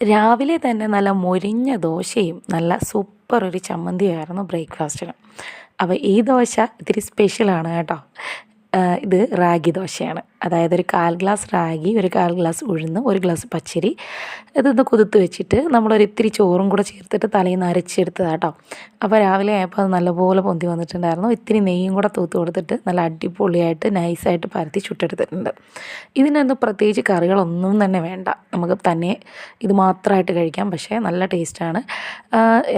രാവിലെ തന്നെ നല്ല മൊരിഞ്ഞ ദോശയും നല്ല സൂപ്പർ ഒരു ചമ്മന്തിയായിരുന്നു ബ്രേക്ക്ഫാസ്റ്റിന് അപ്പോൾ ഈ ദോശ ഇത്തിരി സ്പെഷ്യലാണ് കേട്ടോ. ഇത് റാഗി ദോശയാണ്. അതായത് ഒരു കാൽ ഗ്ലാസ് റാഗി ഒരു കാൽ ഗ്ലാസ് ഉഴുന്ന് ഒരു ഗ്ലാസ് പച്ചരി. ഇതൊന്ന് കുതിർത്ത് വെച്ചിട്ട് നമ്മളൊരു ഇത്തിരി ചോറും കൂടെ ചേർത്തിട്ട് തലേന്ന് അരച്ചെടുത്തതാണ് കേട്ടോ അപ്പോൾ രാവിലെ ആയപ്പോൾ അത് നല്ലപോലെ പൊന്തി വന്നിട്ടുണ്ടായിരുന്നു. ഇത്തിരി നെയ്യും കൂടെ തൂത്ത് കൊടുത്തിട്ട് നല്ല അടിപൊളിയായിട്ട് നൈസായിട്ട് പരത്തി ചുട്ടെടുത്തിട്ടുണ്ട്. ഇതിനൊന്നും പ്രത്യേകിച്ച് കറികളൊന്നും തന്നെ വേണ്ട. നമുക്ക് തന്നെ ഇത് മാത്രമായിട്ട് കഴിക്കാം. പക്ഷേ നല്ല ടേസ്റ്റാണ്.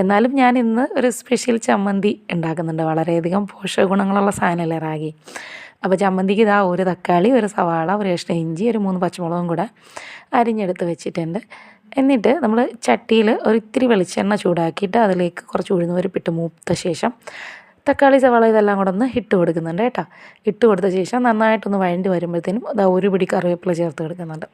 എന്നാലും ഞാൻ ഇന്ന് ഒരു സ്പെഷ്യൽ ചമ്മന്തി ഉണ്ടാക്കുന്നുണ്ട്. വളരെയധികം പോഷക ഗുണങ്ങളുള്ള സാധനമല്ലേ റാഗി? അപ്പോൾ ചമ്മന്തിക്ക് ഇതാ ഒരു തക്കാളി ഒരു സവാള ഒരു കഷ്ണ ഇഞ്ചി ഒരു മൂന്ന് പച്ചമുളകും കൂടെ അരിഞ്ഞെടുത്ത് വെച്ചിട്ടുണ്ട്. എന്നിട്ട് നമ്മൾ ചട്ടിയിൽ ഒരു ഇത്തിരി വെളിച്ചെണ്ണ ചൂടാക്കിയിട്ട് അതിലേക്ക് കുറച്ച് ഉഴുന്ന് പരിപ്പിട്ട് മൂത്ത ശേഷം തക്കാളി സവാള ഇതെല്ലാം കൂടെ ഒന്ന് ഇട്ട് കൊടുക്കുന്നുണ്ട് കേട്ടോ. ഇട്ട് കൊടുത്ത ശേഷം നന്നായിട്ടൊന്ന് വഴണ്ടി വരുമ്പോഴത്തേനും ഒരു പിടി കറിവേപ്പില ചേർത്ത് കൊടുക്കുന്നുണ്ട്.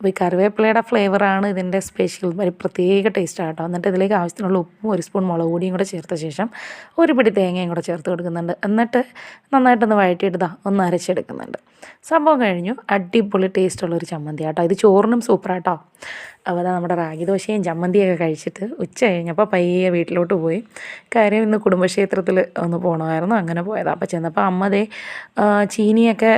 അപ്പോൾ ഈ കറിവേപ്പിലയുടെ ഫ്ലേവറാണ് ഇതിന്റെ സ്പെഷ്യൽ ഒരു പ്രത്യേക ടേസ്റ്റ് ആട്ടോ എന്നിട്ട് ഇതിലേക്ക് ആവശ്യത്തിനുള്ള ഉപ്പും ഒരു സ്പൂൺ മുളക് പൊടിയും കൂടെ ചേർത്ത ശേഷം ഒരു പിടി തേങ്ങയും കൂടെ ചേർത്ത് കൊടുക്കുന്നുണ്ട്. എന്നിട്ട് നന്നായിട്ടൊന്ന് വഴറ്റിയിട്ട് ഒന്ന് അരച്ചെടുക്കുന്നുണ്ട്. സംഭവം കഴിഞ്ഞു. അടിപൊളി ടേസ്റ്റുള്ളൊരു ചമ്മന്തി ആട്ടോ. ഇത് ചോറിനും സൂപ്പറാട്ടോ അപ്പോൾ അതാ നമ്മുടെ റാഗി ദോശയും ചമ്മന്തിയൊക്കെ കഴിച്ചിട്ട് ഉച്ച കഴിഞ്ഞപ്പോൾ പയ്യെ വീട്ടിലോട്ട് പോയി. കാര്യം ഇന്ന് കുടുംബക്ഷേത്രത്തിൽ ഒന്ന് പോകണമായിരുന്നു അങ്ങനെ പോയതാണ് അപ്പോൾ ചെന്നപ്പോൾ അമ്മതേ ചീനിയൊക്കെ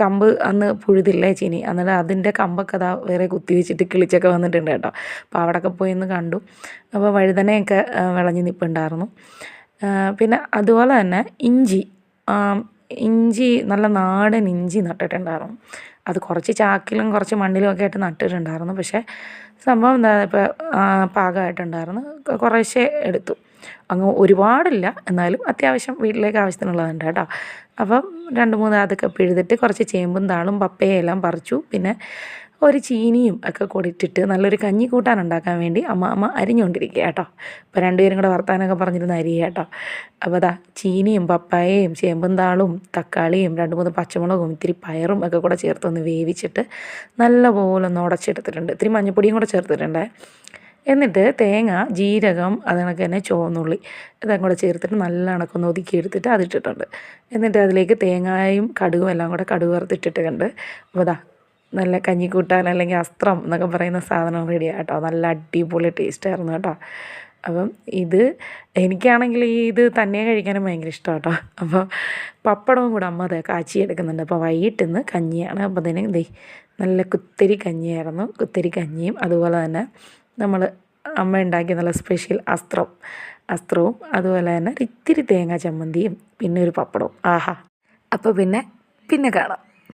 കമ്പ് അന്ന് പുഴുതില്ലേ ചീനി. എന്നിട്ട് അതിന്റെ കമ്പൊക്കെ അതാ വേറെ കുത്തി വെച്ചിട്ട് കിളിച്ചൊക്കെ വന്നിട്ടുണ്ട് കേട്ടോ. അപ്പോൾ അവിടെയൊക്കെ പോയി ഒന്ന് കണ്ടു. അപ്പോൾ വഴുതനയൊക്കെ വിളഞ്ഞ് നിൽപ്പുണ്ടായിരുന്നു പിന്നെ അതുപോലെ തന്നെ ഇഞ്ചി ഇഞ്ചി നല്ല നാടൻ ഇഞ്ചി നട്ടിട്ടുണ്ടായിരുന്നു. അത് കുറച്ച് ചാക്കിലും കുറച്ച് മണ്ണിലും ഒക്കെ ആയിട്ട് നട്ടിട്ടുണ്ടായിരുന്നു. പക്ഷേ സംഭവം എന്താ ഇപ്പോൾ പാകമായിട്ടുണ്ടായിരുന്നു. കുറേശ്ശേ എടുത്തു. അങ്ങ് ഒരുപാടില്ല. എന്നാലും അത്യാവശ്യം വീട്ടിലേക്ക് ആവശ്യത്തിനുള്ളതുണ്ട് കേട്ടോ. അപ്പം രണ്ട് മൂന്ന് അതൊക്കെ പിഴുതിട്ട് കുറച്ച് ചേമ്പും താളും പപ്പയെല്ലാം പറിച്ചു. പിന്നെ ഒരു ചീനിയും ഒക്കെ കൂടിയിട്ടിട്ട് നല്ലൊരു കഞ്ഞി കൂട്ടാൻ ഉണ്ടാക്കാൻ വേണ്ടി അമ്മ അമ്മ അരിഞ്ഞുകൊണ്ടിരിക്കുക കേട്ടോ. അപ്പോൾ രണ്ടുപേരും കൂടെ വർത്താനമൊക്കെ പറഞ്ഞിരുന്ന അരി കേട്ടോ. അപ്പോൾ അതാ ചീനിയും പപ്പായയും ചേമ്പും താളും തക്കാളിയും രണ്ട് മൂന്ന് പച്ചമുളകും ഇത്തിരി പയറും ഒക്കെ കൂടെ ചേർത്തൊന്ന് വേവിച്ചിട്ട് നല്ലപോലെ ഒന്ന് ഉടച്ചെടുത്തിട്ടുണ്ട്. ഇത്തിരി മഞ്ഞൾപ്പൊടിയും കൂടെ ചേർത്തിട്ടുണ്ട്. എന്നിട്ട് തേങ്ങ ജീരകം അതിനൊക്കെ തന്നെ ചുവന്നുള്ളി ഇതും കൂടെ ചേർത്തിട്ട് നല്ല കണക്കൊന്ന് ഒതുക്കി എടുത്തിട്ട് അതിട്ടിട്ടുണ്ട്. എന്നിട്ട് അതിലേക്ക് തേങ്ങായും കടുകും എല്ലാം കൂടെ കടുക് വറുത്തിട്ടിട്ടുണ്ട്. അപ്പോൾ ദാ നല്ല കഞ്ഞിക്കൂട്ടാൻ അല്ലെങ്കിൽ അസ്ത്രം എന്നൊക്കെ പറയുന്ന സാധനം റെഡിയാണ് കേട്ടോ. നല്ല അടിപൊളി ടേസ്റ്റ് ആയിരുന്നു കേട്ടോ. അപ്പം ഇത് എനിക്കാണെങ്കിൽ ഈ ഇത് തന്നെ കഴിക്കാനും ഭയങ്കര ഇഷ്ടം കേട്ടോ. അപ്പോൾ പപ്പടവും കൂടെ അമ്മ അത് കാച്ചി എടുക്കുന്നുണ്ട് അപ്പോൾ വൈകിട്ട് ഇന്ന് കഞ്ഞിയാണ്. അപ്പോൾ അതിന് ദേ നല്ല കുത്തരി കഞ്ഞിയായിരുന്നു. കുത്തരി കഞ്ഞിയും അതുപോലെ തന്നെ നമ്മൾ അമ്മ ഉണ്ടാക്കിയ നല്ല സ്പെഷ്യൽ അസ്ത്രം അസ്ത്രവും അതുപോലെ തന്നെ ഇത്തിരി തേങ്ങാ ചമ്മന്തിയും പിന്നെ ഒരു പപ്പടവും. ആഹാ. അപ്പോൾ പിന്നെ പിന്നെ കാണാം.